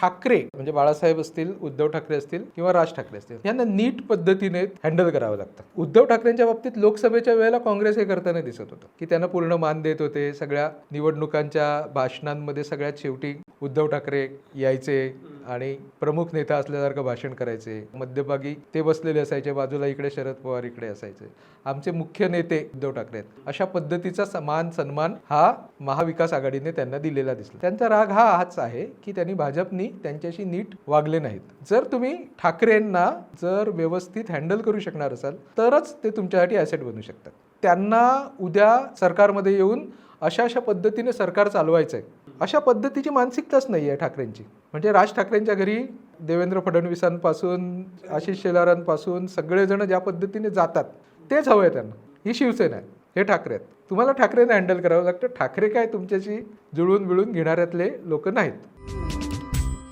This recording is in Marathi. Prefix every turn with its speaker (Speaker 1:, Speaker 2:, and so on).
Speaker 1: ठाकरे म्हणजे बाळासाहेब असतील उद्धव ठाकरे असतील किंवा राज ठाकरे असतील यांना नीट पद्धतीने हँडल करावं लागतं. उद्धव ठाकरेंच्या बाबतीत लोकसभेच्या वेळेला काँग्रेस हे करताना दिसत होतं की त्यांना पूर्ण मान देत होते सगळ्या निवडणुकांच्या भाषणांमध्ये सगळ्यात शेवटी उद्धव ठाकरे यायचे. आणि प्रमुख नेता असल्यासारखं भाषण करायचे. मध्यभागी ते बसलेले असायचे बाजूला इकडे शरद पवार इकडे असायचे. आमचे मुख्य नेते उद्धव ठाकरे आहेत. अशा पद्धतीचा समान सन्मान हा महाविकास आघाडीने त्यांना दिलेला दिसला. त्यांचा राग हा हाच आहे की त्यांनी भाजपनी त्यांच्याशी नीट वागले नाहीत. जर तुम्ही ठाकरेंना जर व्यवस्थित हँडल करू शकणार असाल तरच ते तुमच्यासाठी ॲसेट बनू शकतात. त्यांना उद्या सरकारमध्ये येऊन अशा अशा पद्धतीने सरकार चालवायचं आहे अशा पद्धतीची मानसिकताच नाही आहे ठाकरेंची. म्हणजे राज ठाकरेंच्या घरी देवेंद्र फडणवीसांपासून आशिष शेलारांपासून सगळेजण ज्या पद्धतीने जातात तेच हवं आहे त्यांना. ही शिवसेना आहे. हे ठाकरे आहेत. तुम्हाला ठाकरेंना हँडल करावं लागतं. ठाकरे काय तुमच्याशी जुळून मिळून घेणाऱ्यातले लोक नाहीत.